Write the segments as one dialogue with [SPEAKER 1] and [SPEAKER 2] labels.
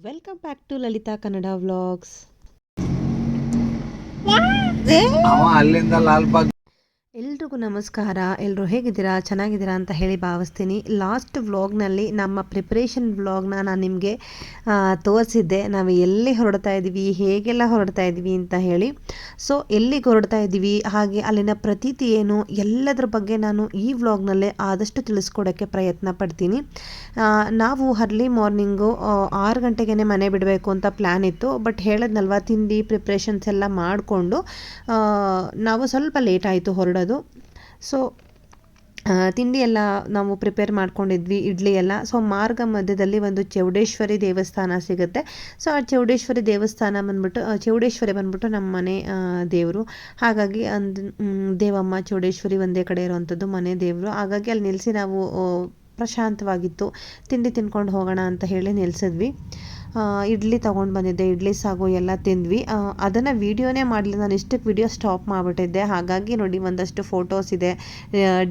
[SPEAKER 1] Welcome back to Lalitha Kannada vlogs
[SPEAKER 2] ಅಲ್ಲಿಂದ ಲಾಲ್ಬಾಗ್
[SPEAKER 1] ಎಲ್ರಿಗೂ ನಮಸ್ಕಾರ. ಎಲ್ಲರೂ ಹೇಗಿದ್ದೀರಾ? ಚೆನ್ನಾಗಿದ್ದೀರಾ ಅಂತ ಹೇಳಿ ಭಾವಿಸ್ತೀನಿ. ಲಾಸ್ಟ್ ವ್ಲಾಗ್ನಲ್ಲಿ ನಮ್ಮ ಪ್ರಿಪ್ರೇಷನ್ ವ್ಲಾಗ್ನ ನಾನು ನಿಮಗೆ ತೋರಿಸಿದ್ದೆ. ನಾವು ಎಲ್ಲಿ ಹೊರಡ್ತಾ ಇದ್ದೀವಿ, ಹೇಗೆಲ್ಲ ಹೊರಡ್ತಾ ಇದ್ದೀವಿ ಅಂತ ಹೇಳಿ. ಸೊ, ಎಲ್ಲಿಗೆ ಹೊರಡ್ತಾ ಇದ್ದೀವಿ, ಹಾಗೆ ಅಲ್ಲಿನ ಪ್ರತೀತಿ ಏನು, ಎಲ್ಲದರ ಬಗ್ಗೆ ನಾನು ಈ ವ್ಲಾಗ್ನಲ್ಲೇ ಆದಷ್ಟು ತಿಳಿಸ್ಕೊಡೋಕ್ಕೆ ಪ್ರಯತ್ನ ಪಡ್ತೀನಿ. ನಾವು ಅರ್ಲಿ ಮಾರ್ನಿಂಗು ಆರು ಗಂಟೆಗೆ ಮನೆ ಬಿಡಬೇಕು ಅಂತ ಪ್ಲ್ಯಾನ್ ಇತ್ತು. ಬಟ್ ಹೇಳೋದ್ನಲ್ವ, ತಿಂಡಿ, ಪ್ರಿಪ್ರೇಷನ್ಸ್ ಎಲ್ಲ ಮಾಡಿಕೊಂಡು ನಾವು ಸ್ವಲ್ಪ ಲೇಟ್ ಆಯಿತು ಹೊರಡೋದು ಸೊ ತಿಂಡಿ ಎಲ್ಲ ನಾವು ಪ್ರಿಪೇರ್ ಮಾಡ್ಕೊಂಡಿದ್ವಿ ಇಡ್ಲಿ ಎಲ್ಲ. ಸೊ ಮಾರ್ಗ ಮಧ್ಯದಲ್ಲಿ ಒಂದು ಚೌಡೇಶ್ವರಿ ದೇವಸ್ಥಾನ ಸಿಗುತ್ತೆ. ಸೊ ಆ ಚೌಡೇಶ್ವರಿ ದೇವಸ್ಥಾನ ಬಂದ್ಬಿಟ್ಟು ಚೌಡೇಶ್ವರಿ ಬಂದ್ಬಿಟ್ಟು ನಮ್ಮ ಮನೆ ದೇವರು. ಹಾಗಾಗಿ ಅಂದ್ ದೇವಮ್ಮ ಚೌಡೇಶ್ವರಿ ಒಂದೇ ಕಡೆ ಇರುವಂಥದ್ದು ಮನೆ ದೇವರು. ಹಾಗಾಗಿ ಅಲ್ಲಿ ನಿಲ್ಲಿಸಿ ನಾವು ಪ್ರಶಾಂತವಾಗಿತ್ತು ತಿಂಡಿ ತಿನ್ಕೊಂಡು ಹೋಗೋಣ ಅಂತ ಹೇಳಿ ನಿಲ್ಸಿದ್ವಿ. ಆ, ಇಡ್ಲಿ ತೊಗೊಂಡು ಬಂದಿದ್ದೆ, ಇಡ್ಲಿ ಸಾಗು ಎಲ್ಲ ತಿಂದ್ವಿ. ಅದನ್ನು ವೀಡಿಯೋನೇ ಮಾಡಲಿ ನಾನು ಇಷ್ಟಕ್ಕೆ ವಿಡಿಯೋ ಸ್ಟಾಪ್ ಮಾಡಿಬಿಟ್ಟಿದ್ದೆ. ಹಾಗಾಗಿ ನೋಡಿ, ಒಂದಷ್ಟು ಫೋಟೋಸ್ ಇದೆ.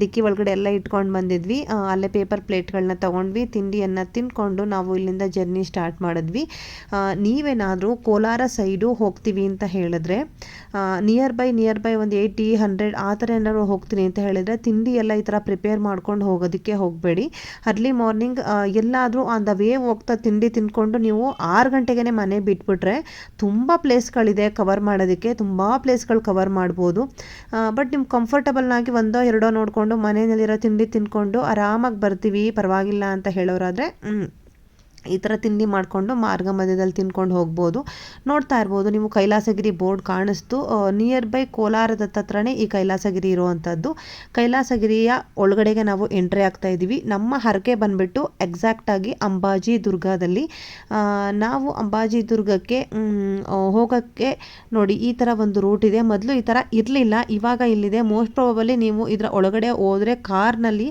[SPEAKER 1] ಡಿಕ್ಕಿ ಒಳಗಡೆ ಎಲ್ಲ ಇಟ್ಕೊಂಡು ಬಂದಿದ್ವಿ. ಅಲ್ಲೇ ಪೇಪರ್ ಪ್ಲೇಟ್ಗಳನ್ನ ತೊಗೊಂಡ್ವಿ. ತಿಂಡಿಯನ್ನು ತಿಂದ್ಕೊಂಡು ನಾವು ಇಲ್ಲಿಂದ ಜರ್ನಿ ಸ್ಟಾರ್ಟ್ ಮಾಡಿದ್ವಿ. ನೀವೇನಾದರೂ ಕೋಲಾರ ಸೈಡು ಹೋಗ್ತೀವಿ ಅಂತ ಹೇಳಿದ್ರೆ ನಿಯರ್ ಬೈ ನಿಯರ್ ಬೈ ಒಂದು ಏಯ್ಟಿ, ಹಂಡ್ರೆಡ್ ಆ ಥರ ಏನಾದ್ರು ಹೋಗ್ತೀನಿ ಅಂತ ಹೇಳಿದರೆ, ತಿಂಡಿ ಎಲ್ಲ ಈ ಥರ ಪ್ರಿಪೇರ್ ಮಾಡ್ಕೊಂಡು ಹೋಗೋದಕ್ಕೆ ಹೋಗಬೇಡಿ. ಅರ್ಲಿ ಮಾರ್ನಿಂಗ್ ಎಲ್ಲಾದರೂ ಆನ್ ದ ವೇ ಹೋಗ್ತಾ ತಿಂಡಿ ತಿಂದ್ಕೊಂಡು ನೀವು ಆರು ಗಂಟೆಗೆ ಮನೆ ಬಿಟ್ಬಿಟ್ರೆ ತುಂಬ ಪ್ಲೇಸ್ಗಳಿದೆ ಕವರ್ ಮಾಡೋದಕ್ಕೆ, ತುಂಬ ಪ್ಲೇಸ್ಗಳು ಕವರ್ ಮಾಡ್ಬೋದು. ಬಟ್ ನಿಮ್ಗೆ ಕಂಫರ್ಟಬಲ್ನಾಗಿ ಒಂದೋ ಎರಡೋ ನೋಡಿಕೊಂಡು ಮನೆಯಲ್ಲಿರೋ ತಿಂಡಿ ತಿಂದ್ಕೊಂಡು ಆರಾಮಾಗಿ ಬರ್ತೀವಿ, ಪರವಾಗಿಲ್ಲ ಅಂತ ಹೇಳೋರಾದರೆ ಈ ಥರ ತಿಂಡಿ ಮಾಡಿಕೊಂಡು ಮಾರ್ಗ ಮಧ್ಯದಲ್ಲಿ ತಿನ್ಕೊಂಡು ಹೋಗ್ಬೋದು. ನೋಡ್ತಾ ಇರ್ಬೋದು ನೀವು ಕೈಲಾಸಗಿರಿ ಬೋರ್ಡ್ ಕಾಣಿಸ್ತು. ನಿಯರ್ ಬೈ ಕೋಲಾರದ ಹತ್ರನೇ ಈ ಕೈಲಾಸಗಿರಿ ಇರುವಂಥದ್ದು ಕೈಲಾಸಗಿರಿಯ ಒಳಗಡೆಗೆ ನಾವು ಎಂಟ್ರಿ ಆಗ್ತಾ ಇದ್ದೀವಿ. ನಮ್ಮ ಹರಕೆ ಬಂದ್ಬಿಟ್ಟು ಎಕ್ಸಾಕ್ಟಾಗಿ ಅಂಬಾಜಿ ದುರ್ಗದಲ್ಲಿ. ನಾವು ಅಂಬಾಜಿ ದುರ್ಗಕ್ಕೆ ಹೋಗೋಕ್ಕೆ ನೋಡಿ ಈ ಥರ ಒಂದು ರೂಟ್ ಇದೆ. ಮೊದಲು ಈ ಥರ ಇರಲಿಲ್ಲ, ಇವಾಗ ಇಲ್ಲಿದೆ. ಮೋಸ್ಟ್ ಪ್ರಾಬಲಿ ನೀವು ಇದರ ಒಳಗಡೆ ಹೋದರೆ ಕಾರ್ನಲ್ಲಿ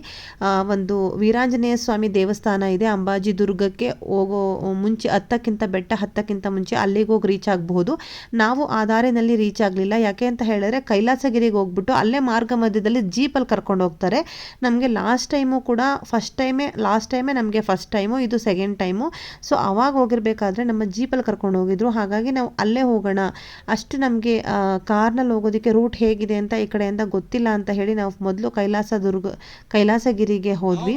[SPEAKER 1] ಒಂದು ವೀರಾಂಜನೇಯ ಸ್ವಾಮಿ ದೇವಸ್ಥಾನ ಇದೆ ಅಂಬಾಜಿ ದುರ್ಗಕ್ಕೆ ಹೋಗೋ ಮುಂಚೆ ಹತ್ತಕ್ಕಿಂತ ಬೆಟ್ಟ ಹತ್ತಕ್ಕಿಂತ ಮುಂಚೆ ಅಲ್ಲಿಗೆ ಹೋಗಿ ರೀಚ್ ಆಗಬಹುದು. ನಾವು ಆ ದಾರಿನಲ್ಲಿ ರೀಚ್ ಆಗಲಿಲ್ಲ. ಯಾಕೆ ಅಂತ ಹೇಳಿದ್ರೆ ಕೈಲಾಸಗಿರಿಗೆ ಹೋಗ್ಬಿಟ್ಟು ಅಲ್ಲೇ ಮಾರ್ಗ ಮಧ್ಯದಲ್ಲಿ ಜೀಪಲ್ಲಿ ಕರ್ಕೊಂಡು ಹೋಗ್ತಾರೆ. ನಮಗೆ ಲಾಸ್ಟ್ ಟೈಮು ಕೂಡ ಫಸ್ಟ್ ಟೈಮೇ ಲಾಸ್ಟ್ ಟೈಮೇ ನಮಗೆ ಫಸ್ಟ್ ಟೈಮು ಇದು ಸೆಕೆಂಡ್ ಟೈಮು ಸೊ ಅವಾಗ ಹೋಗಿರ್ಬೇಕಾದ್ರೆ ನಮ್ಮ ಜೀಪಲ್ಲಿ ಕರ್ಕೊಂಡು ಹೋಗಿದ್ರು. ಹಾಗಾಗಿ ನಾವು ಅಲ್ಲೇ ಹೋಗೋಣ. ಅಷ್ಟು ನಮಗೆ ಕಾರ್ನಲ್ಲಿ ಹೋಗೋದಕ್ಕೆ ರೂಟ್ ಹೇಗಿದೆ ಅಂತ ಈ ಕಡೆಯಿಂದ ಗೊತ್ತಿಲ್ಲ ಅಂತ ಹೇಳಿ ನಾವು ಮೊದಲು ಕೈಲಾಸ ದುರ್ಗ ಕೈಲಾಸಗಿರಿಗೆ ಹೋದ್ವಿ.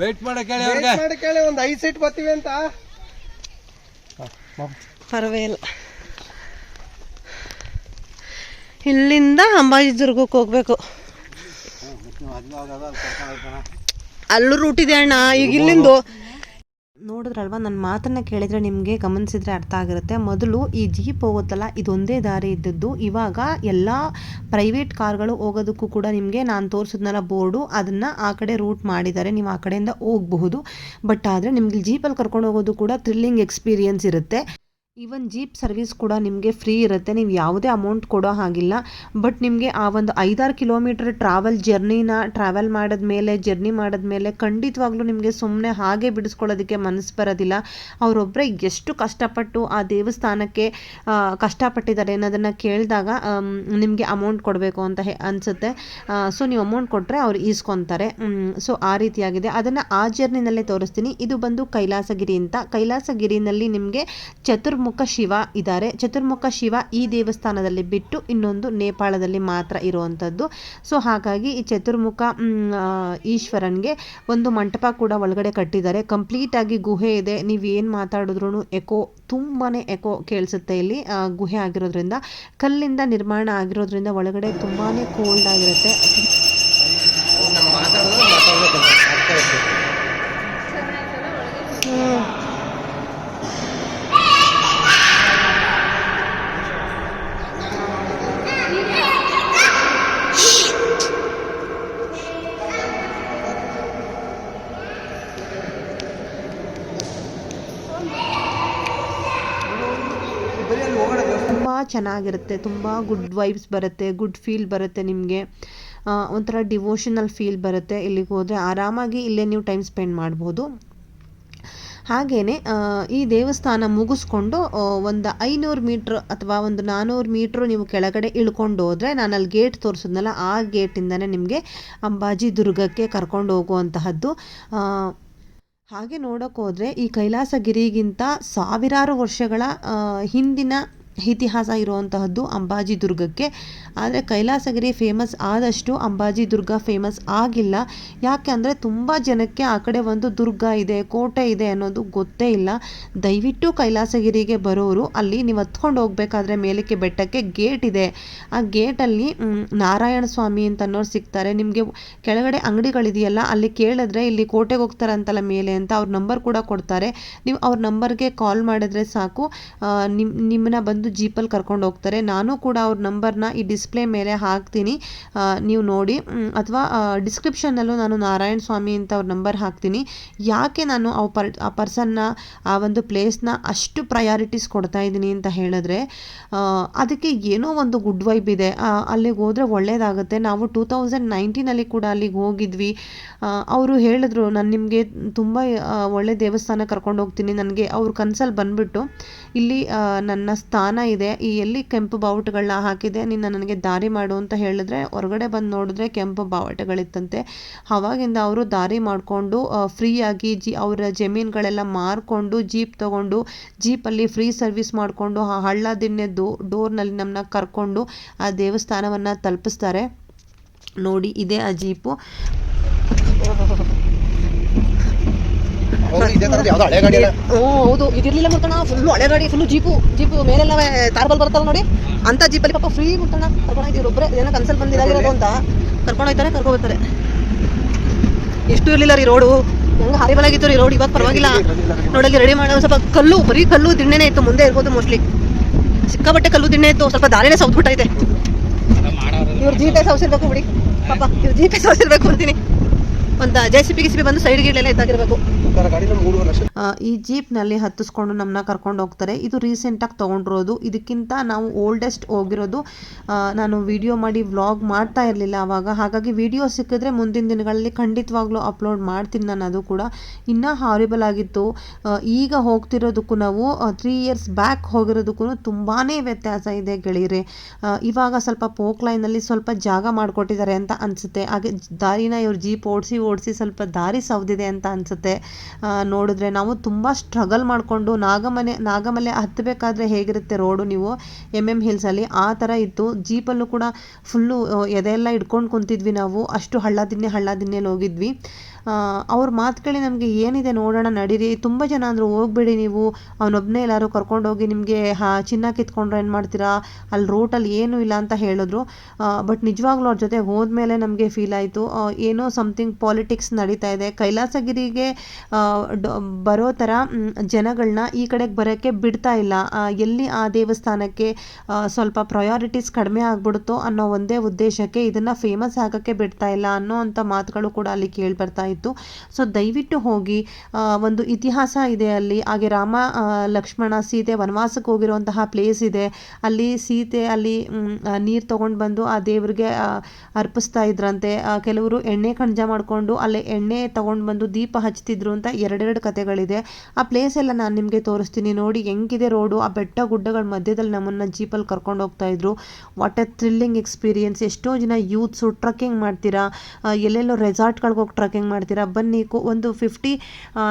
[SPEAKER 2] ವೇಟ್ ಮಾಡಕ್ಕೆ ಹೇಳಿ ಅವ್ರಿಗೆ.
[SPEAKER 3] ಮಾಡಿ ಕೇಳಿ ಒಂದು ಐದು ಸೀಟ್ ಬರ್ತೀವಿ ಅಂತ.
[SPEAKER 1] ಇಲ್ಲ ಇಲ್ಲಿಂದ ಅಂಬಾಜಿ ದುರ್ಗಕ್ಕೆ ಹೋಗ್ಬೇಕು. ಅಲ್ಲೂ ರೂಟ್ ಇದೆ ಅಣ್ಣ. ಈಗ ಇಲ್ಲಿಂದು ನೋಡಿದ್ರಲ್ವಾ? ನನ್ನ ಮಾತನ್ನ ಕೇಳಿದರೆ ನಿಮಗೆ ಗಮನಿಸಿದ್ರೆ ಅರ್ಥ ಆಗಿರುತ್ತೆ ಮೊದಲು ಈ ಜೀಪ್ ಹೋಗುತ್ತಲ್ಲ, ಇದೊಂದೇ ದಾರಿ ಇದ್ದದ್ದು. ಇವಾಗ ಎಲ್ಲ ಪ್ರೈವೇಟ್ ಕಾರ್ಗಳು ಹೋಗೋದಕ್ಕೂ ಕೂಡ ನಿಮಗೆ ನಾನು ತೋರಿಸಿದ್ನಲ್ಲ ಬೋರ್ಡು, ಅದನ್ನು ಆ ಕಡೆ ರೂಟ್ ಮಾಡಿದ್ದಾರೆ. ನೀವು ಆ ಕಡೆಯಿಂದ ಹೋಗಬಹುದು. ಬಟ್ ಆದರೆ ನಿಮಗೆ ಜೀಪಲ್ಲಿ ಕರ್ಕೊಂಡು ಹೋಗೋದು ಕೂಡ ಥ್ರಿಲ್ಲಿಂಗ್ ಎಕ್ಸ್ಪೀರಿಯನ್ಸ್ ಇರುತ್ತೆ. ಈವನ್ ಜೀಪ್ ಸರ್ವಿಸ್ ಕೂಡ ನಿಮಗೆ ಫ್ರೀ ಇರುತ್ತೆ. ನೀವು ಯಾವುದೇ ಅಮೌಂಟ್ ಕೊಡೋ ಹಾಗಿಲ್ಲ. ಬಟ್ ನಿಮಗೆ ಆ ಒಂದು ಐದಾರು ಕಿಲೋಮೀಟರ್ ಟ್ರಾವೆಲ್ ಜರ್ನಿನ ಟ್ರಾವೆಲ್ ಮಾಡಿದ ಮೇಲೆ ಜರ್ನಿ ಮಾಡಿದ ಮೇಲೆ ಖಂಡಿತವಾಗ್ಲೂ ನಿಮಗೆ ಸುಮ್ಮನೆ ಹಾಗೆ ಬಿಡಿಸ್ಕೊಳ್ಳೋದಕ್ಕೆ ಮನಸ್ಸು ಬರೋದಿಲ್ಲ. ಅವರೊಬ್ಬರೇ ಎಷ್ಟು ಕಷ್ಟಪಟ್ಟು ಆ ದೇವಸ್ಥಾನಕ್ಕೆ ಕಷ್ಟಪಟ್ಟಿದ್ದಾರೆ ಅನ್ನೋದನ್ನು ಕೇಳಿದಾಗ ನಿಮಗೆ ಅಮೌಂಟ್ ಕೊಡಬೇಕು ಅಂತ ಹೇ, ಅನಿಸುತ್ತೆ. ಸೊ ನೀವು ಅಮೌಂಟ್ ಕೊಟ್ಟರೆ ಅವ್ರು ಈಸ್ಕೊತಾರೆ. ಸೊ ಆ ರೀತಿಯಾಗಿದೆ. ಅದನ್ನು ಆ ಜರ್ನಿನಲ್ಲೇ ತೋರಿಸ್ತೀನಿ. ಇದು ಬಂದು ಕೈಲಾಸಗಿರಿ ಅಂತ. ಕೈಲಾಸಗಿರಿನಲ್ಲಿ ನಿಮಗೆ ಚತುರ್ಮುಖ ಶಿವ ಇದ್ದಾರೆ. ಚತುರ್ಮುಖ ಶಿವ ಈ ದೇವಸ್ಥಾನದಲ್ಲಿ ಬಿಟ್ಟು ಇನ್ನೊಂದು ನೇಪಾಳದಲ್ಲಿ ಮಾತ್ರ ಇರುವಂಥದ್ದು. ಸೊ, ಹಾಗಾಗಿ ಈ ಚತುರ್ಮುಖ ಈಶ್ವರನ್ಗೆ ಒಂದು ಮಂಟಪ ಕೂಡ ಒಳಗಡೆ ಕಟ್ಟಿದ್ದಾರೆ. ಕಂಪ್ಲೀಟಾಗಿ ಗುಹೆ ಇದೆ. ನೀವು ಏನು ಮಾತಾಡಿದ್ರು ಎಕೋ ತುಂಬಾ ಎಕೋ ಕೇಳಿಸುತ್ತೆ ಇಲ್ಲಿ ಗುಹೆ ಆಗಿರೋದ್ರಿಂದ. ಕಲ್ಲಿಂದ ನಿರ್ಮಾಣ ಆಗಿರೋದ್ರಿಂದ ಒಳಗಡೆ ತುಂಬಾ ಕೋಲ್ಡ್ ಆಗಿರುತ್ತೆ. ಚೆನ್ನಾಗಿರುತ್ತೆ. ತುಂಬ ಗುಡ್ ವೈಬ್ಸ್ ಬರುತ್ತೆ ಗುಡ್ ಫೀಲ್ ಬರುತ್ತೆ ನಿಮಗೆ. ಒಂಥರ ಡಿವೋಷನಲ್ ಫೀಲ್ ಬರುತ್ತೆ ಇಲ್ಲಿಗೆ ಹೋದರೆ. ಆರಾಮಾಗಿ ಇಲ್ಲೇ ನೀವು ಟೈಮ್ ಸ್ಪೆಂಡ್ ಮಾಡ್ಬೋದು. ಹಾಗೇ ಈ ದೇವಸ್ಥಾನ ಮುಗಿಸ್ಕೊಂಡು ಒಂದು ಐನೂರು ಮೀಟ್ರ್ ಅಥವಾ ಒಂದು ನಾನ್ನೂರು ಮೀಟ್ರ್ ನೀವು ಕೆಳಗಡೆ ಇಳ್ಕೊಂಡು ಹೋದರೆ ನಾನು ಅಲ್ಲಿ ಗೇಟ್ ತೋರಿಸಿದ್ನಲ್ಲ, ಆ ಗೇಟಿಂದನೇ ನಿಮಗೆ ಅಂಬಾಜಿ ದುರ್ಗಕ್ಕೆ ಕರ್ಕೊಂಡು ಹೋಗುವಂತಹದ್ದು. ಹಾಗೆ ನೋಡೋಕ್ಕೋದ್ರೆ ಈ ಕೈಲಾಸಗಿರಿಗಿಂತ ಸಾವಿರಾರು ವರ್ಷಗಳ ಹಿಂದಿನ ಇತಿಹಾಸ ಇರುವಂತಹದ್ದು ಅಂಬಾಜಿ ದುರ್ಗಕ್ಕೆ. ಆದರೆ ಕೈಲಾಸಗಿರಿ ಫೇಮಸ್ ಆದಷ್ಟು ಅಂಬಾಜಿ ದುರ್ಗ ಫೇಮಸ್ ಆಗಿಲ್ಲ. ಯಾಕೆ ಅಂದರೆ ತುಂಬ ಜನಕ್ಕೆ ಆ ಕಡೆ ಒಂದು ದುರ್ಗ ಇದೆ, ಕೋಟೆ ಇದೆ ಅನ್ನೋದು ಗೊತ್ತೇ ಇಲ್ಲ. ದಯವಿಟ್ಟು ಕೈಲಾಸಗಿರಿಗೆ ಬರೋರು ಅಲ್ಲಿ ನೀವು ಹತ್ಕೊಂಡು ಹೋಗ್ಬೇಕಾದ್ರೆ ಮೇಲಕ್ಕೆ ಬೆಟ್ಟಕ್ಕೆ ಗೇಟ್ ಇದೆ. ಆ ಗೇಟಲ್ಲಿ ನಾರಾಯಣ ಸ್ವಾಮಿ ಅಂತ ಅನ್ನೋರು ಸಿಗ್ತಾರೆ. ನಿಮಗೆ ಕೆಳಗಡೆ ಅಂಗಡಿಗಳಿದೆಯಲ್ಲ, ಅಲ್ಲಿ ಕೇಳಿದ್ರೆ ಇಲ್ಲಿ ಕೋಟೆಗೆ ಹೋಗ್ತಾರಂತಲ್ಲ ಮೇಲೆ ಅಂತ ಅವ್ರ ನಂಬರ್ ಕೂಡ ಕೊಡ್ತಾರೆ. ನೀವು ಅವ್ರ ನಂಬರ್ಗೆ ಕಾಲ್ ಮಾಡಿದ್ರೆ ಸಾಕು. ನಿಮ್ಮ ನಿಮ್ಮನ್ನ ಬಂದು ಜೀಪಲ್ಲಿ ಕರ್ಕೊಂಡು ಹೋಗ್ತಾರೆ. ನಾನು ಕೂಡ ಅವ್ರ ನಂಬರ್ನ ಈ ಡಿಸ್ಪ್ಲೇ ಮೇಲೆ ಹಾಕ್ತೀನಿ. ನೀವು ನೋಡಿ. ಅಥವಾ ಡಿಸ್ಕ್ರಿಪ್ಷನ್ನಲ್ಲೂ ನಾನು ನಾರಾಯಣ ಸ್ವಾಮಿ ಅಂತ ಅವ್ರ ನಂಬರ್ ಹಾಕ್ತೀನಿ. ಯಾಕೆ ನಾನು ಆ ಪರ್, ಆ ಪರ್ಸನ್ನ, ಆ ಒಂದು ಪ್ಲೇಸ್ನ ಅಷ್ಟು ಪ್ರಯಾರಿಟೀಸ್ ಕೊಡ್ತಾ ಇದ್ದೀನಿ ಅಂತ ಹೇಳಿದ್ರೆ ಅದಕ್ಕೆ ಏನೋ ಒಂದು ಗುಡ್ ವೈಬ್ ಇದೆ. ಅಲ್ಲಿಗೆ ಹೋದರೆ ಒಳ್ಳೆಯದಾಗುತ್ತೆ ನಾವು ಟೂ ತೌಸಂಡ್ ನೈನ್ಟೀನಲ್ಲಿ ಕೂಡ ಅಲ್ಲಿಗೆ ಹೋಗಿದ್ವಿ. ಅವರು ಹೇಳಿದ್ರು, ನಾನು ನಿಮಗೆ ತುಂಬ ಒಳ್ಳೆ ದೇವಸ್ಥಾನ ಕರ್ಕೊಂಡು ಹೋಗ್ತೀನಿ. ನನಗೆ ಅವ್ರ ಕನಸಲ್ಲಿ ಬಂದುಬಿಟ್ಟು, ಇಲ್ಲಿ ನನ್ನ ಸ್ಥಾನ ಇದೆ. ಈ ಎಲ್ಲಿ ಕೆಂಪು ಬಾವುಟಗಳನ್ನ ಹಾಕಿದೆ, ನಿನ್ನ ನನಗೆ ದಾರಿ ಮಾಡು ಅಂತ ಹೇಳಿದ್ರೆ ಹೊರಗಡೆ ಬಂದು ನೋಡಿದ್ರೆ ಕೆಂಪು ಬಾವುಟಗಳಿತ್ತಂತೆ. ಅವಾಗಿಂದ ಅವರು ದಾರಿ ಮಾಡಿಕೊಂಡು ಫ್ರೀಯಾಗಿ ಜಿ, ಅವರ ಜಮೀನುಗಳೆಲ್ಲ ಮಾರಿಕೊಂಡು, ಜೀಪ್ ತಗೊಂಡು, ಜೀಪಲ್ಲಿ ಫ್ರೀ ಸರ್ವಿಸ್ ಮಾಡಿಕೊಂಡು, ಆ ಹಳ್ಳ ದಿಣ್ಣೆ ಡೋರ್ನಲ್ಲಿ ನಮ್ಮನ್ನ ಕರ್ಕೊಂಡು ಆ ದೇವಸ್ಥಾನವನ್ನು ತಲುಪಿಸ್ತಾರೆ. ನೋಡಿ, ಇದೆ ಆ ಜೀಪು.
[SPEAKER 4] ಹ್ಞೂ ಹೌದು, ಇದಿರ್ಲಿಲ್ಲ ಮುಟ್ಟಣ ಫುಲ್ಲು ಹಳೆ ಗಾಡಿ ಫುಲ್ಲು ಜೀಪು ಜೀಪು ಮೇಲೆಲ್ಲ ತಾರ್ಬಲ್ ಬರ್ತಾರೆ ನೋಡಿ? ಅಂತ ಜೀಪಲ್ಲಿ ಪಾಪ ಫ್ರೀ ಮುಟ್ಟಣ ಕರ್ಕೊಂಡು ಹೋಯ್ತೀವಿ ಒಬ್ಬರೇ ಏನೋ ಕನ್ಸಲ್ ಬಂದಿರೋದು ಅಂತ. ಕರ್ಕೊಂಡು ಹೋಗ್ತಾರೆ. ಎಷ್ಟು ಇರಲಿಲ್ಲ ರೀ ರೋಡು ಹೆಂಗೆ ಹಾರಿಬಲಾಗಿತ್ತು ರೀ ರೋಡ್ ಇವಾಗ ಪರವಾಗಿಲ್ಲ. ನೋಡಲ್ಲಿ ರೆಡಿ ಮಾಡೋ ಸ್ವಲ್ಪ ಕಲ್ಲು, ಬರೀ ಕಲ್ಲು ದಿಣ್ಣೆ ಇತ್ತು, ಮುಂದೆ ಇರ್ಬೋದು ಮೋಸ್ಟ್ಲಿ ಸಿಕ್ಕಾಬಟ್ಟೆ ಕಲ್ಲು ದಿಣ್ಣೆ ಇತ್ತು, ಸ್ವಲ್ಪ ದಾರಿನೇ ಸೌದ್ಬಿಟ್ಟೈತೆ ಇವ್ರು ಜಿ ಸೌಸಿರ್ಬೇಕು ಬಿಡಿ. ಪಾಪ, ಇವ್ರು ಜೀಪೇ ಸೌಸಿರ್ಬೇಕು ಅಂತೀನಿ. ಒಂದು ಜೆ ಸಿ ಪಿ ಸಿ ಬಂದು ಸೈಡ್ ಗೀಡ್ಲೆಲ್ಲ ಇದ್ದಾಗಿರ್ಬೇಕು.
[SPEAKER 1] ಈ ಜೀಪ್ನಲ್ಲಿ ಹತ್ತಿಸ್ಕೊಂಡು ನಮ್ಮನ್ನ ಕರ್ಕೊಂಡು ಹೋಗ್ತಾರೆ. ಇದು ರೀಸೆಂಟಾಗಿ ತಗೊಂಡಿರೋದು. ಇದಕ್ಕಿಂತ ನಾವು ಓಲ್ಡೆಸ್ಟ್ ಹೋಗಿರೋದು. ನಾನು ವಿಡಿಯೋ ಮಾಡಿ ವ್ಲಾಗ್ ಮಾಡ್ತಾ ಇರಲಿಲ್ಲ ಆವಾಗ ಹಾಗಾಗಿ ವಿಡಿಯೋ ಸಿಕ್ಕಿದ್ರೆ ಮುಂದಿನ ದಿನಗಳಲ್ಲಿ ಖಂಡಿತವಾಗ್ಲೂ ಅಪ್ಲೋಡ್ ಮಾಡ್ತೀನಿ ನಾನು ಅದು ಕೂಡ. ಇನ್ನೂ ಹಾರಿಬಲ್ ಆಗಿತ್ತು. ಈಗ ಹೋಗ್ತಿರೋದಕ್ಕೂ ನಾವು ತ್ರೀ ಇಯರ್ಸ್ ಬ್ಯಾಕ್ ಹೋಗಿರೋದಕ್ಕೂ ತುಂಬಾ ವ್ಯತ್ಯಾಸ ಇದೆ ಗೆಳೆಯರೆ ಇವಾಗ ಸ್ವಲ್ಪ ಪೋಕ್ ಲೈನಲ್ಲಿ ಸ್ವಲ್ಪ ಜಾಗ ಮಾಡಿಕೊಟ್ಟಿದ್ದಾರೆ ಅಂತ ಅನಿಸುತ್ತೆ. ಹಾಗೆ ದಾರಿನ ಇವ್ರು ಜೀಪ್ ಓಡಿಸಿ ಓಡಿಸಿ ಸ್ವಲ್ಪ ದಾರಿ ಸವ್ದಿದೆ ಅಂತ ಅನಿಸುತ್ತೆ. ನೋಡಿದ್ರೆ ನಾವು ತುಂಬ ಸ್ಟ್ರಗಲ್ ಮಾಡಿಕೊಂಡು ನಾಗಮನೆ ನಾಗಮಲೆ ಹತ್ತಬೇಕಾದ್ರೆ ಹೇಗಿರುತ್ತೆ ರೋಡು ನೀವು ಎಂ ಎಂ ಹಿಲ್ಸಲ್ಲಿ ಆ ಥರ ಇತ್ತು. ಜೀಪಲ್ಲೂ ಕೂಡ ಫುಲ್ಲು ಎದೆಯೆಲ್ಲ ಹಿಡ್ಕೊಂಡು ಕುಂತಿದ್ವಿ ನಾವು. ಅಷ್ಟು ಹಳ್ಳ ದಿನ್ನೆ ಹಳ್ಳ ದಿನ್ನೆಲ್ಲಿ ಹೋಗಿದ್ವಿ. ಅವ್ರ ಮಾತು ಕೇಳಿ ನಮಗೆ ಏನಿದೆ ನೋಡೋಣ, ನಡೀರಿ, ತುಂಬ ಜನ ಅಂದರು ಹೋಗ್ಬೇಡಿ ನೀವು. ಅವನೊಬ್ಬನೇ ಎಲ್ಲರೂ ಕರ್ಕೊಂಡೋಗಿ ನಿಮಗೆ, ಹಾ, ಚಿನ್ನ ಕಿತ್ಕೊಂಡ್ರೆ ಏನು ಮಾಡ್ತೀರಾ? ಅಲ್ಲಿ ರೂಟಲ್ಲಿ ಏನೂ ಇಲ್ಲ ಅಂತ ಹೇಳಿದ್ರು. ಬಟ್ ನಿಜವಾಗ್ಲೂ ಅವ್ರ ಜೊತೆ ಹೋದ್ಮೇಲೆ ನಮಗೆ ಫೀಲ್ ಆಯಿತು. ಏನೋ ಸಮಥಿಂಗ್ ಪಾಲಿಟಿಕ್ಸ್ ನಡೀತಾ ಇದೆ. ಕೈಲಾಸಗಿರಿಗೆ ಬರೋ ಥರ ಜನಗಳನ್ನ ಈ ಕಡೆಗೆ ಬರೋಕ್ಕೆ ಬಿಡ್ತಾ ಇಲ್ಲ. ಎಲ್ಲಿ ಆ ದೇವಸ್ಥಾನಕ್ಕೆ ಸ್ವಲ್ಪ ಪ್ರಯಾರಿಟೀಸ್ ಕಡಿಮೆ ಆಗ್ಬಿಡುತ್ತೋ ಅನ್ನೋ ಒಂದೇ ಉದ್ದೇಶಕ್ಕೆ ಇದನ್ನು ಫೇಮಸ್ ಆಗೋಕ್ಕೆ ಬಿಡ್ತಾ ಇಲ್ಲ ಅನ್ನೋ ಅಂಥ ಮಾತುಗಳು ಕೂಡ ಅಲ್ಲಿ ಕೇಳಿ ಬರ್ತಾ ಇತ್ತು. ಸೊ ದಯವಿಟ್ಟು ಹೋಗಿ ಒಂದು ಇತಿಹಾಸ ಇದೆ ಅಲ್ಲಿ. ಹಾಗೆ ರಾಮ ಲಕ್ಷ್ಮಣ ಸೀತೆ ವನವಾಸಕ್ಕೆ ಹೋಗಿರುವಂತಹ ಪ್ಲೇಸ್ ಇದೆ. ಅಲ್ಲಿ ಸೀತೆ, ಅಲ್ಲಿ ನೀರು ತೊಗೊಂಡು ಬಂದು ಆ ದೇವರಿಗೆ ಅರ್ಪಿಸ್ತಾ ಇದ್ರಂತೆ. ಕೆಲವರು ಎಣ್ಣೆ ಕಣಜ ಮಾಡಿಕೊಂಡು ಅಲ್ಲಿ ಎಣ್ಣೆ ತೊಗೊಂಡು ಬಂದು ದೀಪ ಹಚ್ತಿದ್ರು ಅಂತ ಎರಡೆರಡು ಕತೆಗಳಿದೆ. ಆ ಪ್ಲೇಸ್ ಎಲ್ಲ ನಾನು ನಿಮಗೆ ತೋರಿಸ್ತೀನಿ. ನೋಡಿ, ಹೆಂಗಿದೆ ರೋಡು. ಆ ಬೆಟ್ಟ ಗುಡ್ಡಗಳ ಮಧ್ಯದಲ್ಲಿ ನಮ್ಮನ್ನು ಜೀಪಲ್ಲಿ ಕರ್ಕೊಂಡು ಹೋಗ್ತಾ ಇದ್ರು. ವಾಟ್ ಎ ಥ್ರಿಲ್ಲಿಂಗ್ ಎಕ್ಸ್ಪೀರಿಯನ್ಸ್ ಎಷ್ಟೋ ಜನ ಯೂತ್ಸು ಟ್ರಕ್ಕಿಂಗ್ ಮಾಡ್ತೀರಾ? ಎಲ್ಲೆಲ್ಲೋ ರೆಸಾರ್ಟ್ಗಳಿಗೆ ಹೋಗಿ ಟ್ರಕ್ಕಿಂಗ್ ಮಾಡ್ತೀರಾ? ಬನ್ನಿ, ಕು- ಒಂದು ಫಿಫ್ಟಿ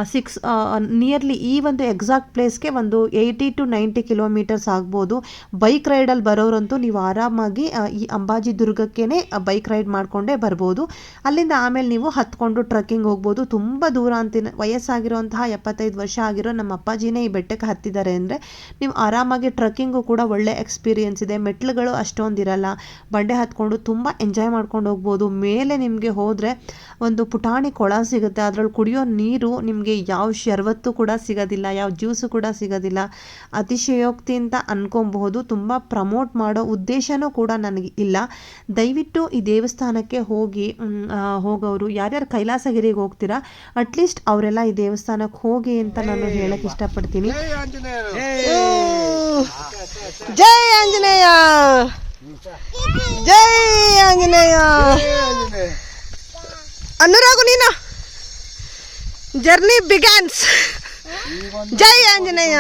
[SPEAKER 1] ಸಿಕ್ಸ್ ನಿಯರ್ಲಿ ಈ ಒಂದು ಎಕ್ಸಾಕ್ಟ್ ಪ್ಲೇಸ್ಗೆ ಒಂದು ಏಯ್ಟಿ ಟು ನೈಂಟಿ ಕಿಲೋಮೀಟರ್ಸ್ ಆಗ್ಬೋದು. ಬೈಕ್ ರೈಡಲ್ಲಿ ಬರೋರಂತೂ ನೀವು ಆರಾಮಾಗಿ ಈ ಅಂಬಾಜಿ ದುರ್ಗಕ್ಕೇ ಬೈಕ್ ರೈಡ್ ಮಾಡಿಕೊಂಡೇ ಬರ್ಬೋದು. ಅಲ್ಲಿಂದ ಆಮೇಲೆ ನೀವು ಹತ್ಕೊಂಡು ಟ್ರಕ್ಕಿಂಗ್ ಹೋಗ್ಬೋದು. ತುಂಬ ದೂರ ಅಂತಿನ, ವಯಸ್ಸಾಗಿರುವಂತಹ ಎಪ್ಪತ್ತೈದು ವರ್ಷ ಆಗಿರೋ ನಮ್ಮ ಅಪ್ಪಾಜಿನೇ ಈ ಬೆಟ್ಟಕ್ಕೆ ಹತ್ತಿದ್ದಾರೆ ಅಂದರೆ, ನೀವು ಆರಾಮಾಗಿ ಟ್ರಕ್ಕಿಂಗು ಕೂಡ ಒಳ್ಳೆ ಎಕ್ಸ್ಪೀರಿಯೆನ್ಸ್ ಇದೆ. ಮೆಟ್ಲುಗಳು ಅಷ್ಟೊಂದಿರಲ್ಲ. ಬಂಡೆ ಹತ್ಕೊಂಡು ತುಂಬ ಎಂಜಾಯ್ ಮಾಡ್ಕೊಂಡು ಹೋಗ್ಬೋದು. ಮೇಲೆ ನಿಮಗೆ ಹೋದರೆ ಒಂದು ಪುಟಾಣಿ ಸಿಗುತ್ತೆ ಅದರಲ್ಲಿ ಕುಡಿಯೋ ನೀರು ನಿಮಗೆ ಯಾವ ಶರ್ಬತ್ತು ಕೂಡ ಸಿಗೋದಿಲ್ಲ ಯಾವ ಜ್ಯೂಸು ಕೂಡ ಸಿಗೋದಿಲ್ಲ. ಅತಿಶಯೋಕ್ತಿ ಅಂತ ಅನ್ಕೊಬಹುದು ತುಂಬ ಪ್ರಮೋಟ್ ಮಾಡೋ ಉದ್ದೇಶನೂ ಕೂಡ ನನಗೆ ಇಲ್ಲ. ದಯವಿಟ್ಟು ಈ ದೇವಸ್ಥಾನಕ್ಕೆ ಹೋಗಿ ಹೋಗೋರು ಯಾರ್ಯಾರು ಕೈಲಾಸಗಿರಿಗೆ ಹೋಗ್ತೀರಾ ಅಟ್ಲೀಸ್ಟ್ ಅವರೆಲ್ಲ ಈ ದೇವಸ್ಥಾನಕ್ಕೆ ಹೋಗಿ ಅಂತ ನಾನು ಹೇಳಕ್ಕೆ ಇಷ್ಟಪಡ್ತೀನಿ.
[SPEAKER 4] ಜೈ ಆಂಜನೇಯ! ಜೈ ಆಂಜನೇಯ! ಅನುರಾಗು ನೀನು? ಜರ್ನಿ ಬಿಗ್ಯಾನ್ಸ್ ಜೈ ಆಂಜನೇಯ?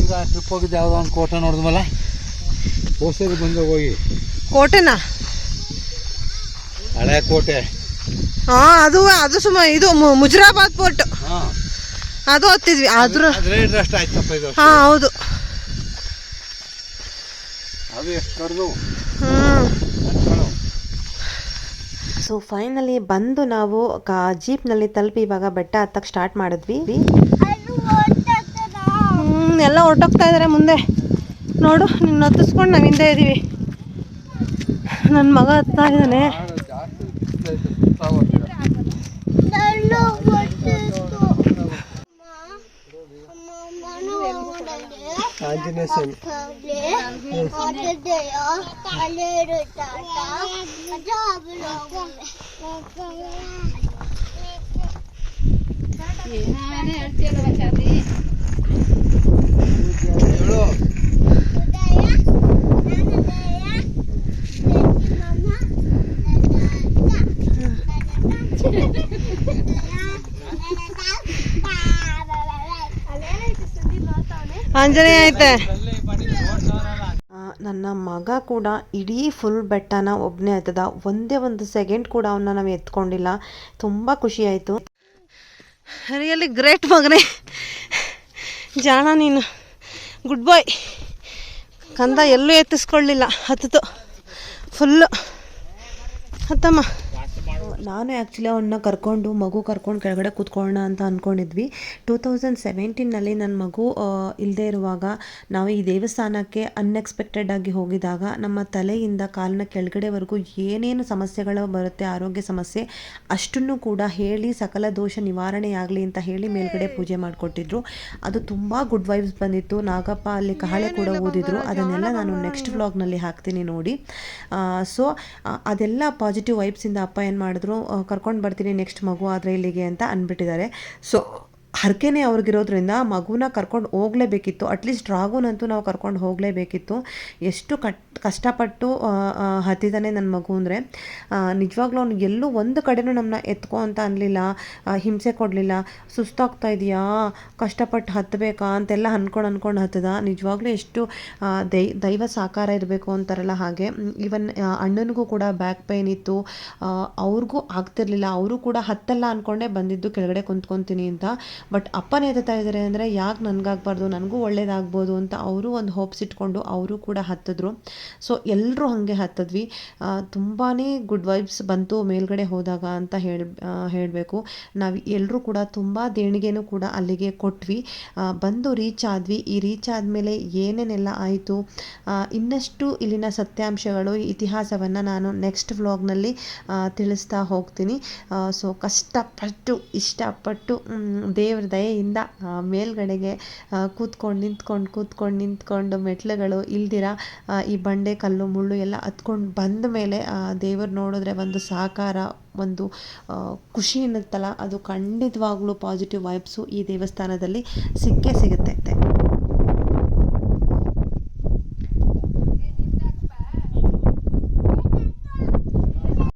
[SPEAKER 2] ಈಗ ಟ್ರಿಪ್ ಹೋಗಿದ್ದೆ ಯಾವುದೋ ಒಂದು ಕೋಟೆ ನೋಡಿದ್ಮಲ್ಲ ಹೋಸರಿ ಬಂದ ಹೋಗಿ.
[SPEAKER 4] ಕೋಟೆನಾ?
[SPEAKER 2] ಹಳೆ ಕೋಟೆ.
[SPEAKER 4] ಹಾ ಅದು ಅದು ಸುಮ ಇದು ಮು- ಮುಜರಾಬಾದ್ ಪೋರ್ಟ್.
[SPEAKER 2] ಹಾ.
[SPEAKER 4] ಅದು ಹತ್ತಿದ್ವಿ.
[SPEAKER 2] ಅದ್ ರೇಟ್ ಅಷ್ಟು ಆಯ್ತಪ್ಪ ಇದು.
[SPEAKER 4] ಹಾ ಹೌದು.
[SPEAKER 2] ಅದು ಎಷ್ಟು
[SPEAKER 4] ಹ್ಮ್.
[SPEAKER 1] ಸೊ ಫೈನಲಿ ಬಂದು ನಾವು ಜೀಪ್ ಜೀಪ್ನಲ್ಲಿ ತಲುಪಿ ಇವಾಗ ಬೆಟ್ಟ ಹತ್ತಕ್ಕೆ ಸ್ಟಾರ್ಟ್ ಮಾಡಿದ್ವಿ.
[SPEAKER 4] ಎಲ್ಲ ಹೊರಟೋಗ್ತಾ ಇದಾರೆ ಮುಂದೆ. ನೋಡು, ನಿನ್ನ ಹತ್ತಿಸ್ಕೊಂಡು ನಾವು ಹಿಂದೆ ಇದೀವಿ. ನನ್ನ ಮಗ ಹತ್ತಾ ಇದ್ದಾನೆ.
[SPEAKER 2] ಜಾಸ್ತಿ ಬಿಸಿಲೈತೆ ಸುತ್ತಾ ಹೋಗ್ತೀರ.
[SPEAKER 3] ಆಂಜನೇಯ ಸ್ವಾಮಿ
[SPEAKER 2] ಹೇಳು
[SPEAKER 4] ಆಂಜನೇಯ ಐತೆ
[SPEAKER 1] ಆ, ನನ್ನ ಮಗ ಕೂಡ ಇಡೀ ಫುಲ್ ಬೆಟ್ಟನ ಒಬ್ಬನೇ ಹತ್ತದ ಒಂದೇ ಒಂದು ಸೆಕೆಂಡ್ ಕೂಡ ಅವನ್ನ ನಾವು ಎತ್ಕೊಂಡಿಲ್ಲ. ತುಂಬ ಖುಷಿ ಆಯಿತು.
[SPEAKER 4] ರಿಯಲಿ ಗ್ರೇಟ್ ಮಗನೇ. ಜಾಣ ನೀನು. ಗುಡ್ ಬಾಯ್ ಕಂದ ಎಲ್ಲೂ ಎತ್ತಿಸ್ಕೊಳ್ಳಿಲ್ಲ. ಹತ್ತಿತು ಫುಲ್ಲು ಹತ್ತಮ್ಮ.
[SPEAKER 1] ನಾನು ಆ್ಯಕ್ಚುಲಿ ಅವನ್ನ ಕರ್ಕೊಂಡು ಮಗು ಕರ್ಕೊಂಡು ಕೆಳಗಡೆ ಕೂತ್ಕೊಳ್ಳೋಣ ಅಂತ ಅಂದ್ಕೊಂಡಿದ್ವಿ ಟೂ ತೌಸಂಡ್ ಸೆವೆಂಟೀನಲ್ಲಿ ನನ್ನ ಮಗು ಇಲ್ಲದೆ ಇರುವಾಗ ನಾವು ಈ ದೇವಸ್ಥಾನಕ್ಕೆ ಅನ್ಎಕ್ಸ್ಪೆಕ್ಟೆಡ್ ಆಗಿ ಹೋಗಿದಾಗ ನಮ್ಮ ತಲೆಯಿಂದ ಕಾಲಿನ ಕೆಳಗಡೆವರೆಗೂ ಏನೇನು ಸಮಸ್ಯೆಗಳು ಬರುತ್ತೆ ಆರೋಗ್ಯ ಸಮಸ್ಯೆ ಅಷ್ಟನ್ನು ಕೂಡ ಹೇಳಿ ಸಕಲ ದೋಷ ನಿವಾರಣೆಯಾಗಲಿ ಅಂತ ಹೇಳಿ ಮೇಲ್ಗಡೆ ಪೂಜೆ ಮಾಡಿಕೊಟ್ಟಿದ್ರು. ಅದು ತುಂಬ ಗುಡ್ ವೈಬ್ಸ್ ಬಂದಿತ್ತು. ನಾಗಪ್ಪ ಅಲ್ಲಿ ಕಹಳೆ ಕೂಡ ಓದಿದ್ರು ಅದನ್ನೆಲ್ಲ ನಾನು ನೆಕ್ಸ್ಟ್ ವ್ಲಾಗ್ನಲ್ಲಿ ಹಾಕ್ತೀನಿ ನೋಡಿ. ಸೊ ಅದೆಲ್ಲ ಪಾಸಿಟಿವ್ ವೈಬ್ಸಿಂದ ಅಪ್ಪ ಏನು ಮಾಡಿದ್ರು? ಕರ್ಕೊಂಡು ಬರ್ತೀನಿ ನೆಕ್ಸ್ಟ್ ಮಗು ಆದರೆ ಇಲ್ಲಿಗೆ ಅಂತ ಅಂದ್ಬಿಟ್ಟಿದ್ದಾರೆ. ಸೊ ಹರಕೆನೇ ಅವ್ರಿಗಿರೋದ್ರಿಂದ ಮಗುನ ಕರ್ಕೊಂಡು ಹೋಗಲೇಬೇಕಿತ್ತು. ಅಟ್ಲೀಸ್ಟ್ ರಾಗುನಂತೂ ನಾವು ಕರ್ಕೊಂಡು ಹೋಗಲೇಬೇಕಿತ್ತು. ಎಷ್ಟು ಕಟ್, ಕಷ್ಟಪಟ್ಟು ಹತ್ತಿದ್ದಾನೆ ನನ್ನ ಮಗು ಅಂದರೆ ನಿಜವಾಗ್ಲೂ ಅವ್ನು ಎಲ್ಲೂ ಒಂದು ಕಡೆನೂ ನಮ್ಮನ್ನ ಎತ್ಕೊ ಅಂತ ಅನ್ನಲಿಲ್ಲ ಹಿಂಸೆ ಕೊಡಲಿಲ್ಲ. ಸುಸ್ತಾಗ್ತಾ ಇದೆಯಾ? ಕಷ್ಟಪಟ್ಟು ಹತ್ತಬೇಕಾ ಅಂತೆಲ್ಲ ಅಂದ್ಕೊಂಡು ಅಂದ್ಕೊಂಡು ಹತ್ತದ. ನಿಜವಾಗ್ಲೂ ಎಷ್ಟು ದೈ, ದೈವ ಸಾಕಾರ ಇರಬೇಕು ಅಂತಾರಲ್ಲ ಹಾಗೆ. ಈವನ್ ಅಣ್ಣನಿಗೂ ಕೂಡ ಬ್ಯಾಕ್ ಪೇನ್ ಇತ್ತು. ಅವ್ರಿಗೂ ಆಗ್ತಿರ್ಲಿಲ್ಲ. ಅವರು ಕೂಡ ಹತ್ತಲ್ಲ ಅಂದ್ಕೊಂಡೇ ಬಂದಿದ್ದು. ಕೆಳಗಡೆ ಕುಂತ್ಕೊತೀನಿ ಅಂತ. ಬಟ್ ಅಪ್ಪನೇ ಎತ್ತಾ ಇದ್ದಾರೆ ಅಂದರೆ ಯಾಕೆ ನನಗಾಗಬಾರ್ದು ನನಗೂ ಒಳ್ಳೇದಾಗ್ಬೋದು ಅಂತ ಅವರು ಒಂದು ಹೋಪ್ಸ್ ಇಟ್ಕೊಂಡು ಅವರು ಕೂಡ ಹತ್ತಿದ್ರು. ಸೊ ಎಲ್ಲರೂ ಹಾಗೆ ಹತ್ತಿದ್ವಿ. ತುಂಬಾ ಗುಡ್ ವೈಬ್ಸ್ ಬಂತು ಮೇಲ್ಗಡೆ ಹೋದಾಗ ಅಂತ ಹೇಳಿ ಹೇಳಬೇಕು. ನಾವು ಎಲ್ಲರೂ ಕೂಡ ತುಂಬ ದೇಣಿಗೆನೂ ಕೂಡ ಅಲ್ಲಿಗೆ ಕೊಟ್ವಿ. ಬಂದು ರೀಚ್ ಆದ್ವಿ. ಈ ರೀಚ್ ಆದಮೇಲೆ ಏನೇನೆಲ್ಲ ಆಯಿತು? ಇನ್ನಷ್ಟು ಇಲ್ಲಿನ ಸತ್ಯಾಂಶಗಳು ಇತಿಹಾಸವನ್ನು ನಾನು ನೆಕ್ಸ್ಟ್ ವ್ಲಾಗ್ನಲ್ಲಿ ತಿಳಿಸ್ತಾ ಹೋಗ್ತೀನಿ. ಸೊ ಕಷ್ಟಪಟ್ಟು ಇಷ್ಟಪಟ್ಟು ಮ್, ದೇವ್ರ ದಯೆಯಿಂದ ಮೇಲ್ಗಡೆಗೆ ಕೂತ್ಕೊಂಡು, ನಿಂತ್ಕೊಂಡು ಕೂತ್ಕೊಂಡು, ನಿಂತ್ಕೊಂಡು ಮೆಟ್ಲುಗಳು ಇಲ್ದಿರ ಈ ಬಂಡೆ, ಕಲ್ಲು, ಮುಳ್ಳು ಎಲ್ಲ ಹತ್ಕೊಂಡು ಬಂದ ಮೇಲೆ ದೇವರು ನೋಡಿದ್ರೆ ಒಂದು ಸಾಕಾರ, ಒಂದು ಖುಷಿ ಅನ್ನುತ್ತಲ್ಲ, ಅದು ಖಂಡಿತವಾಗ್ಲೂ ಪಾಸಿಟಿವ್ ವೈಬ್ಸು ಈ ದೇವಸ್ಥಾನದಲ್ಲಿ ಸಿಕ್ಕೇ ಸಿಗುತ್ತೆ.